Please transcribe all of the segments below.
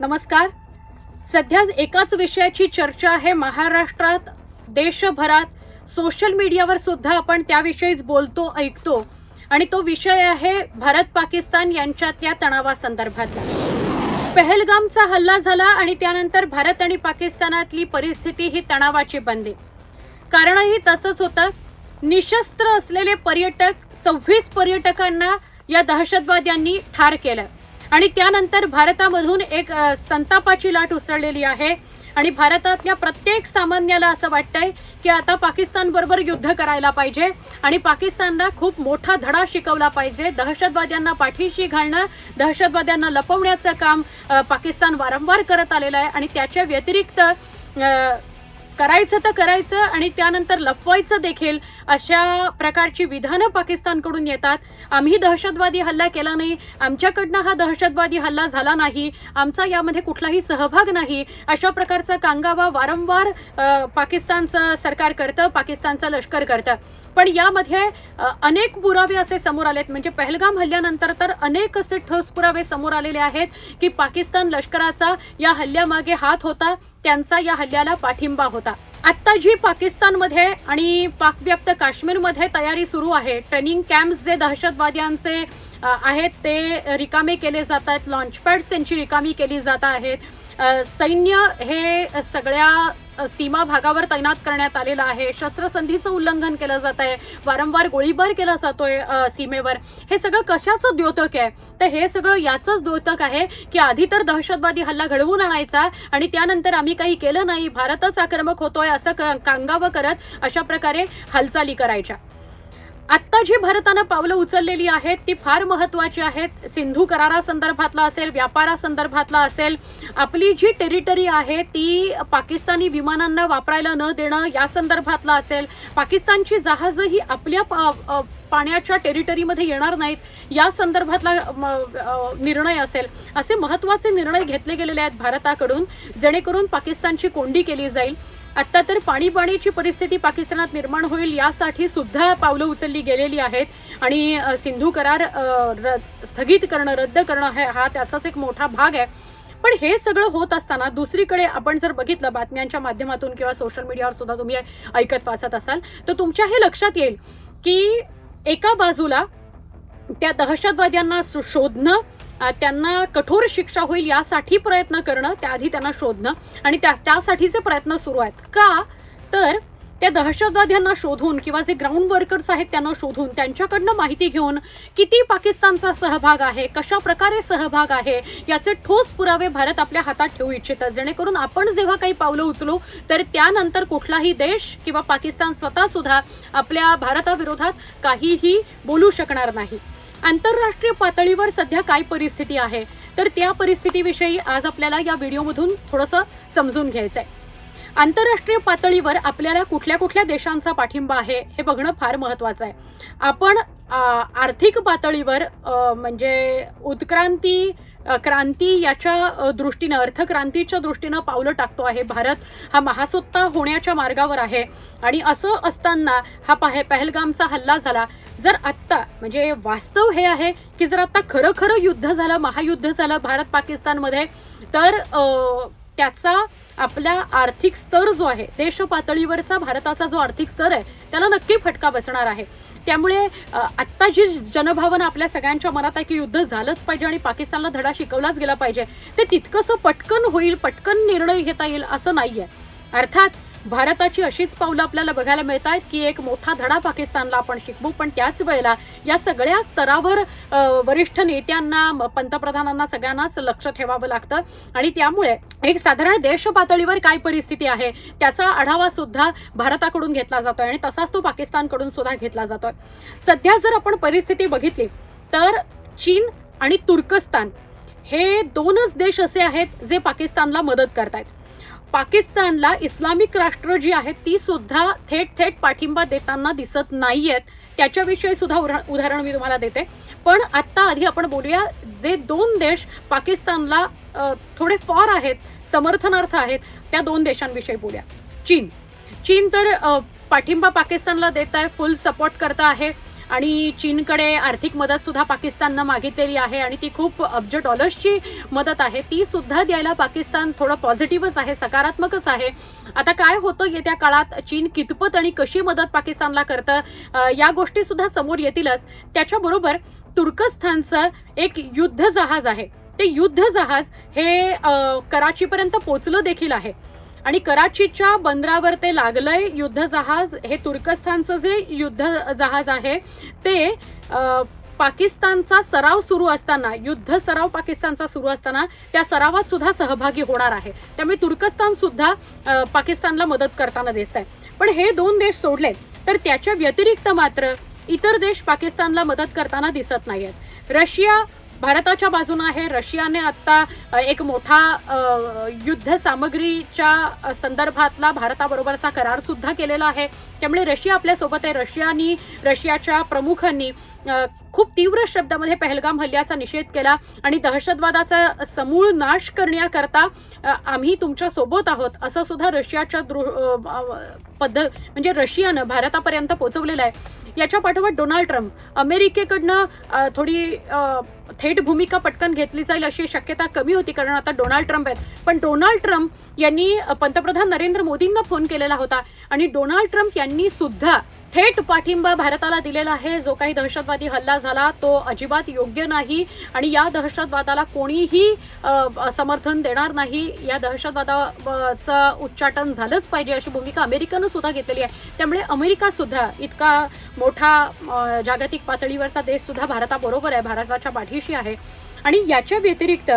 नमस्कार. सध्या एकाच विषयाची चर्चा आहे. महाराष्ट्रात देशभरात सोशल मीडियावर सुद्धा आपण त्याविषयीच बोलतो ऐकतो. आणि तो विषय आहे भारत पाकिस्तान यांच्यातल्या तणावासंदर्भातला. पहलगामचा हल्ला झाला आणि त्यानंतर भारत आणि पाकिस्तानातली परिस्थिती ही तणावाची बनली. कारणही तसंच होतं. निशस्त्र असलेले पर्यटक सव्वीस पर्यटकांना या दहशतवाद्यांनी ठार केलं. आणि त्यानंतर भारतामधून एक संतापाची लाट उसळलेली आहे. आणि भारतातल्या प्रत्येक सामान्याला असं वाटतंय की आता पाकिस्तान बरोबर युद्ध करायला पाहिजे आणि पाकिस्तानला खूप मोठा धडा शिकवला पाहिजे. दहशतवाद्यांना पाठीशी घालणं दहशतवाद्यांना लपवण्याचं काम पाकिस्तान वारंवार करत आलेलं आहे. आणि त्याच्या व्यतिरिक्त करायचं तर करायचं आणि त्यानंतर लपवायचं देखील अशा प्रकारची विधानं पाकिस्तानकडून येतात. आम्ही दहशतवादी हल्ला केला नाही. आमच्याकडनं हा दहशतवादी हल्ला झाला नाही. आमचा यामध्ये कुठलाही सहभाग नाही. अशा प्रकारचा कांगावा वारंवार पाकिस्तानचं सरकार करतं पाकिस्तानचं लष्कर करतं. पण यामध्ये अनेक पुरावे असे समोर आलेत. म्हणजे पहलगाम हल्ल्यानंतर तर अनेक असे ठोस पुरावे समोर आलेले आहेत की पाकिस्तान लष्कराचा या हल्ल्यामागे हात होता. त्यांचा या हल्ल्याला पाठिंबा होता. आत्ता जी पाकिस्तानमध्ये आणि पाकव्याप्त काश्मीरमध्ये तयारी सुरू आहे ट्रेनिंग कॅम्प्स जे दहशतवाद्यांचे आहेत ते रिकामे केले जात आहेत लॉन्चपॅड्स त्यांची रिकामी केली जात आहेत. सैन्य हे सगळ्या सीमा भागावर तैनात करण्यात आलेलं आहे. शस्त्रसंधीचं उल्लंघन केलं जात आहे. वारंवार गोळीबार केला जातोय सीमेवर. हे सगळं कशाचं द्योतक आहे? तर हे सगळं याचंच द्योतक आहे की आधी तर दहशतवादी हल्ला घडवून आणायचा आणि त्यानंतर आम्ही काही केलं नाही. भारतच आक्रमक होतोय असं क- कांगावं करत अशा प्रकारे हालचाली करायच्या. आत्ता जी भारतानं पावलं उचललेली आहेत ती फार महत्वाची आहेत. सिंधू करारासंदर्भातला असेल व्यापारासंदर्भातला असेल आपली जी टेरिटरी आहे ती पाकिस्तानी विमानांना वापरायला न देणं या संदर्भातला असेल पाकिस्तानची जहाजही आपल्या पा- पाण्याच्या टेरिटरीमध्ये येणार नाहीत या संदर्भातला निर्णय असेल. असे महत्त्वाचे निर्णय घेतले गेलेले आहेत भारताकडून जेणेकरून पाकिस्तानची कोंडी केली जाईल. आत्ता तर पाणीपाणीची परिस्थिती पाकिस्तानात निर्माण होईल यासाठी सुद्धा पावलं उचलली गेलेली आहेत. आणि सिंधू करार र- स्थगित करणं रद्द करणं हे हा त्याचाच एक मोठा भाग आहे. पण हे सगळं होत असताना दुसरीकडे आपण जर बघितलं बातम्यांच्या माध्यमातून किंवा सोशल मीडियावर सुद्धा तुम्ही ऐकत वाचत असाल तर तुमच्या हे लक्षात येईल की एका बाजूला त्या दहशतवाद्यांना शोधणं त्यांना कठोर शिक्षा होईल यासाठी प्रयत्न करणं त्याआधी त्यांना शोधणं आणि त्या त्यासाठीचे प्रयत्न सुरू आहेत. का? तर त्या दहशतवाद्यांना शोधून किंवा जे ग्राउंड वर्कर्स आहेत त्यांना शोधून त्यांच्याकडनं माहिती घेऊन किती पाकिस्तानचा सहभाग आहे कशा प्रकारे सहभाग आहे याचे ठोस पुरावे भारत आपल्या हातात ठेवू इच्छितात जेणेकरून आपण जेव्हा काही पावलं उचलू तर त्यानंतर कुठलाही देश किंवा पाकिस्तान स्वतःसुद्धा आपल्या भारताविरोधात काहीही बोलू शकणार नाही. आंतरराष्ट्रीय पातळीवर सध्या काय परिस्थिती आहे? तर त्या परिस्थितीविषयी आज आपल्याला या व्हिडिओमधून थोडंसं समजून घ्यायचं आहे आंतरराष्ट्रीय पातळीवर आपल्याला कुठल्या कुठल्या देशांचा पाठिंबा आहे हे बघणं फार महत्त्वाचं आहे. आपण आर्थिक पातळीवर म्हणजे उत्क्रांती क्रांती याच्या दृष्टीनं अर्थक्रांतीच्या दृष्टीनं पावलं टाकतो आहे भारत. हा महासत्ता होण्याच्या मार्गावर आहे. आणि असं असताना हा पाहे पहलगामचा हल्ला झाला. जर आत्ता म्हणजे वास्तव हे आहे की जर आत्ता खरं खरं युद्ध झालं महायुद्ध झालं भारत पाकिस्तानमध्ये तर त्याचा आपला आर्थिक स्तर जो आहे देश पातळीवरचा भारताचा जो आर्थिक स्तर आहे त्याला नक्की फटका बसणार आहे. त्यामुळे आत्ता जी जनभावना आपल्या सगळ्यांच्या मनात आहे की युद्ध झालंच पाहिजे आणि पाकिस्तानला धडा शिकवलाच गेला पाहिजे ते तितकंसं पटकन होईल पटकन निर्णय घेता येईल असं नाही आहे अर्थात भारताची अशीच पावलं आपल्याला बघायला मिळत आहेत की एक मोठा धडा पाकिस्तानला आपण शिकवू पण त्याच वेळेला या सगळ्या स्तरावर वरिष्ठ नेत्यांना म- पंतप्रधानांना सगळ्यांनाच लक्ष ठेवावं लागतं. आणि त्यामुळे एक साधारण देश पातळीवर काय परिस्थिती आहे त्याचा आढावा सुद्धा भारताकडून घेतला जातोय आणि तसाच तो पाकिस्तानकडून सुद्धा घेतला जातोय. सध्या जर आपण परिस्थिती बघितली तर चीन आणि तुर्कस्तान हे दोनच देश असे आहेत जे पाकिस्तानला मदत करतायत. पाकिस्तानला इस्लामिक राष्ट्र जी आहेत ती सुद्धा थेट थेट पाठिंबा देताना दिसत नाहीयेत. त्याच्याविषयी सुद्धा उदाहरण मी तुम्हाला देते. पण आत्ता आधी आपण बोलूया जे दोन देश पाकिस्तानला थोडे फॉर आहेत समर्थनार्थ आहेत त्या दोन देशांविषयी बोलूया. चीन. चीन तर पाठिंबा पाकिस्तानला देत आहे फुल सपोर्ट करत आहे. आणि चीनकडे आर्थिक मदतसुद्धा पाकिस्ताननं मागितलेली आहे आणि ती खूप अब्ज डॉलर्सची मदत आहे. ती सुद्धा द्यायला पाकिस्तान थोडं पॉझिटिव्हच आहे सकारात्मकच आहे. आता काय होतं येत्या काळात? चीन कितपत आणि कशी मदत पाकिस्तानला करतं? या गोष्टी सुद्धा समोर येतीलच. त्याच्याबरोबर तुर्कस्थानचं एक युद्ध जहाज आहे. ते युद्ध जहाज हे कराचीपर्यंत पोचलं देखील आहे. आणि कराचीच्या बंदरावर ते लागलंय युद्ध जहाज हे तुर्कस्थानचं जे युद्ध जहाज आहे ते पाकिस्तानचा सराव सुरू असताना युद्ध सराव पाकिस्तानचा सुरू असताना त्या सरावात सुद्धा सहभागी होणार आहे. त्यामुळे तुर्कस्तान सुद्धा पाकिस्तानला मदत करताना दिसत आहे पण हे दोन देश सोडले तर त्याच्या व्यतिरिक्त मात्र इतर देश पाकिस्तानला मदत करताना दिसत नाही आहेत रशिया भारताच्या बाजूने आहे. रशियाने आत्ता एक मोठा युद्ध सामग्रीच्या संदर्भातला भारताबरोबरचा करार सुद्धा केलेला आहे. त्यामुळे रशिया आपल्यासोबत आहे. रशियानी रशियाच्या प्रमुखांनी खूप तीव्र शब्दामध्ये पहलगाम हल्ल्याचा निषेध केला आणि दहशतवादाचा समूळ नाश करण्याकरता आम्ही तुमच्यासोबत आहोत असं सुद्धा रशियाच्या दृ पद्ध म्हणजे रशियानं भारतापर्यंत पोहोचवलेलं आहे. याच्या पाठोपाठ डोनाल्ड ट्रम्प अमेरिकेकडनं थोडी थेट भूमिका पटकन घेतली जाईल अशी शक्यता कमी होती कारण आता डोनाल्ड ट्रम्प आहेत. पण डोनाल्ड ट्रम्प यांनी पंतप्रधान नरेंद्र मोदींना फोन केलेला होता आणि डोनाल्ड ट्रम्प यांनी सुद्धा थेट पाठिंबा भारताला दिलेला आहे. जो काही दहशतवादी हल्ला झाला तो अजिबात योग्य नाही आणि या दहशतवादाला कोणीही समर्थन देणार नाही. या दहशतवादाचं उच्चाटन झालंच पाहिजे अशी भूमिका अमेरिकेनं सुद्धा घेतलेली आहे. त्यामुळे अमेरिका सुद्धा इतका मोठा जागतिक पातळीवरचा देश सुद्धा भारताबरोबर आहे भारताच्या पाठीशी आहे. आणि याच्या व्यतिरिक्त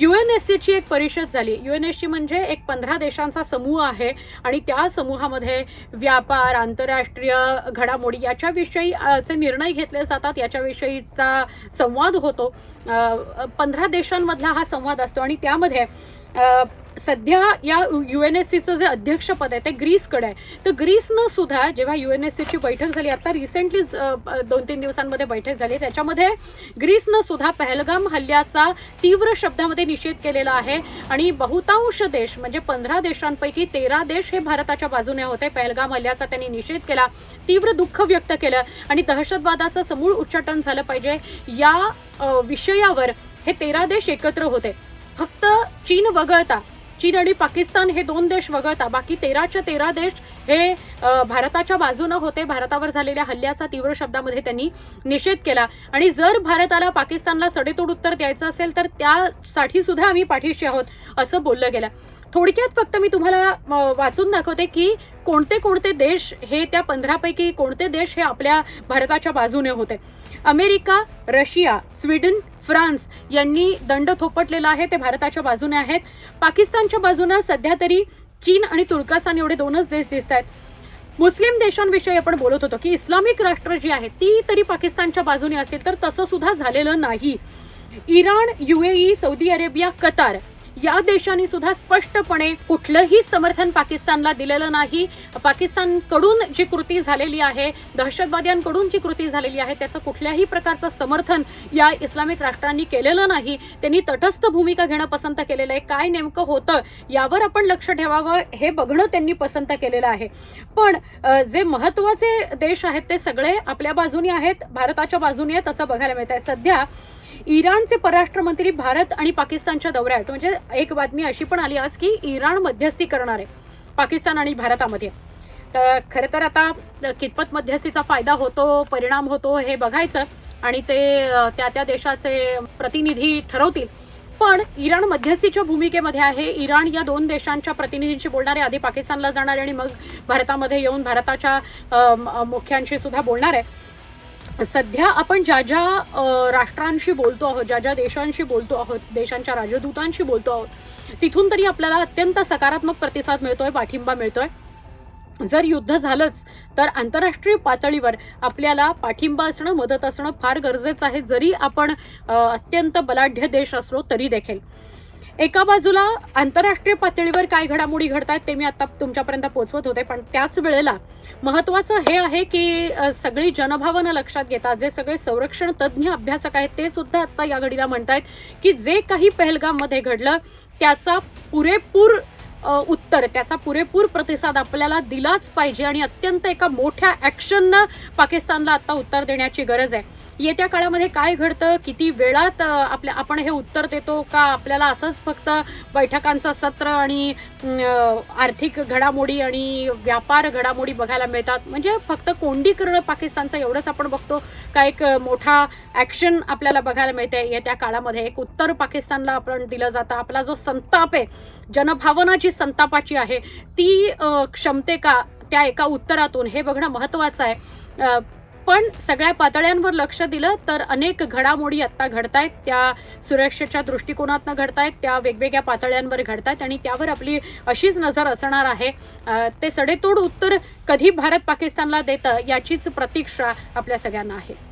यू एन एस सीची एक परिषद झाली. यू एन एस सी म्हणजे एक पंधरा देशांचा समूह आहे आणि त्या समूहामध्ये व्यापार आंतरराष्ट्रीय घडामोडी याच्याविषयी चे निर्णय घेतले जातात याच्याविषयीचा संवाद होतो. पंधरा देशांमधला हा संवाद असतो आणि त्यामध्ये सध्या या यू एन एस सीचं जे अध्यक्षपद आहे ते ग्रीसकडे आहे. तर ग्रीसनं सुद्धा जेव्हा यू एन एस सीची बैठक झाली आता रिसेंटली दोन तीन दिवसांमध्ये बैठक झाली. त्याच्यामध्ये ग्रीसनं सुद्धा पहलगाम हल्ल्याचा तीव्र शब्दामध्ये निषेध केलेला आहे. आणि बहुतांश देश म्हणजे पंधरा देशांपैकी तेरा देश हे भारताच्या बाजूने होते. पहलगाम हल्ल्याचा त्यांनी निषेध केला तीव्र दुःख व्यक्त केलं आणि दहशतवादाचं समूळ उच्चाटन झालं पाहिजे. या विषयावर हे तेरा देश एकत्र होते. फक्त चीन वगळता. चीन आणि पाकिस्तान हे दोन देश वगळता. बाकी तेराच्या तेरा देश हे भारताच्या बाजूनं होते. भारतावर झालेल्या हल्ल्याचा तीव्र शब्दामध्ये त्यांनी निषेध केला. आणि जर भारताला पाकिस्तानला सडेतोड उत्तर द्यायचं असेल तर त्यासाठी सुद्धा आम्ही पाठीशी आहोत असं बोललं गेलं. थोडक्यात फक्त मी तुम्हाला वाचून दाखवते की कोणते कोणते देश हे त्या पंधरापैकी कोणते देश हे आपल्या भारताच्या बाजूने होते. अमेरिका रशिया स्वीडन फ्रान्स यांनी दंड थोपटलेला आहे ते भारताच्या बाजूने आहेत. पाकिस्तानच्या बाजूने सध्या तरी चीन आणि तुर्कस्तान एवढे दोनच देश दिसत आहेत. मुस्लिम देशांविषयी आपण बोलत होतो की इस्लामिक राष्ट्र जी आहेत ती तरी पाकिस्तानच्या बाजूने असतील तर तसं सुद्धा झालेलं नाही. Iran UAE Saudi Arabia Qatar या देशांनी सुद्धा स्पष्टपणे कुठलंही समर्थन पाकिस्तानला दिलेलं नाही. पाकिस्तानकडून जी कृती झालेली आहे दहशतवाद्यांकडून जी कृती झालेली आहे त्याचं कुठल्याही प्रकारचं समर्थन या इस्लामिक राष्ट्रांनी केलेलं नाही. त्यांनी तटस्थ भूमिका घेणं पसंत केलेलं आहे. काय नेमकं होतं यावर आपण लक्ष ठेवावं हे बघणं त्यांनी पसंत केलेलं आहे. पण जे महत्त्वाचे देश आहेत ते सगळे आपल्या बाजूनी आहेत भारताच्या बाजूने आहेत असं बघायला मिळत आहे सध्या इराणचे परराष्ट्र मंत्री भारत आणि पाकिस्तानच्या दौऱ्यात म्हणजे एक बातमी अशी पण आली आज की इराण मध्यस्थी करणार आहे पाकिस्तान आणि भारतामध्ये. तर खरं तर आता कितपत मध्यस्थीचा फायदा होतो परिणाम होतो हे बघायचं आणि ते त्या त्या देशाचे प्रतिनिधी ठरवतील. पण इराण मध्यस्थीच्या भूमिकेमध्ये आहे इराण या दोन देशांच्या प्रतिनिधींशी बोलणारे आधी पाकिस्तानला जाणार आणि मग भारतामध्ये येऊन भारताच्या मुख्यांशी सुद्धा बोलणार. आहे सध्या आपण ज्या ज्या राष्ट्रांशी बोलतो आहोत ज्या ज्या देशांशी बोलतो आहोत देशांच्या राजदूतांशी बोलतो आहोत तिथून तरी आपल्याला अत्यंत सकारात्मक प्रतिसाद मिळतोय पाठिंबा मिळतोय. जर युद्ध झालंच तर आंतरराष्ट्रीय पातळीवर आपल्याला पाठिंबा असणं मदत असणं फार गरजेचं आहे जरी आपण अत्यंत बलाढ्य देश असलो तरी देखील. एका बाजूला आंतरराष्ट्रीय पातळीवर काय घडामोडी घडत आहेत ते मी आता तुमच्यापर्यंत पोहोचवत होते पण त्याच वेळेला महत्वाचं हे आहे की सगळी जनभावना लक्षात घेता जे सगळे संरक्षण तज्ज्ञ अभ्यासक आहेत ते सुद्धा आता या घडीला म्हणतायत की जे काही पहलगाममध्ये घडलं त्याचा पुरेपूर उत्तर त्याचा पुरेपूर प्रतिसाद आपल्याला दिलाच पाहिजे आणि अत्यंत एका मोठ्या ॲक्शननं पाकिस्तानला आता उत्तर देण्याची गरज आहे. येत्या काळामध्ये काय घडतं? किती वेळात आपल्या आपण हे उत्तर देतो का? आपल्याला असंच फक्त बैठकांचं सत्र आणि आर्थिक घडामोडी आणि व्यापार घडामोडी बघायला मिळतात? म्हणजे फक्त कोंडी करणं पाकिस्तानचं एवढंच आपण बघतो? का एक मोठा ॲक्शन आपल्याला बघायला मिळते येत्या काळामध्ये एक उत्तर पाकिस्तानला आपण दिलं जातं. आपला जो संताप आहे जनभावना जी संतापाची आहे ती क्षमते का त्या एका उत्तरातून? हे बघणं महत्त्वाचं आहे. पण सगळ्या पातळ्यांवर लक्ष दिलं तर अनेक घडामोडी आत्ता घडतायत. त्या सुरक्षेच्या दृष्टिकोनातनं घडतायत त्या वेगवेगळ्या पातळ्यांवर घडतायत आणि त्यावर आपली अशीच नजर असणार आहे. ते सडेतोड उत्तर कधी भारत पाकिस्तानला देतं याचीच प्रतीक्षा आपल्या सगळ्यांना आहे.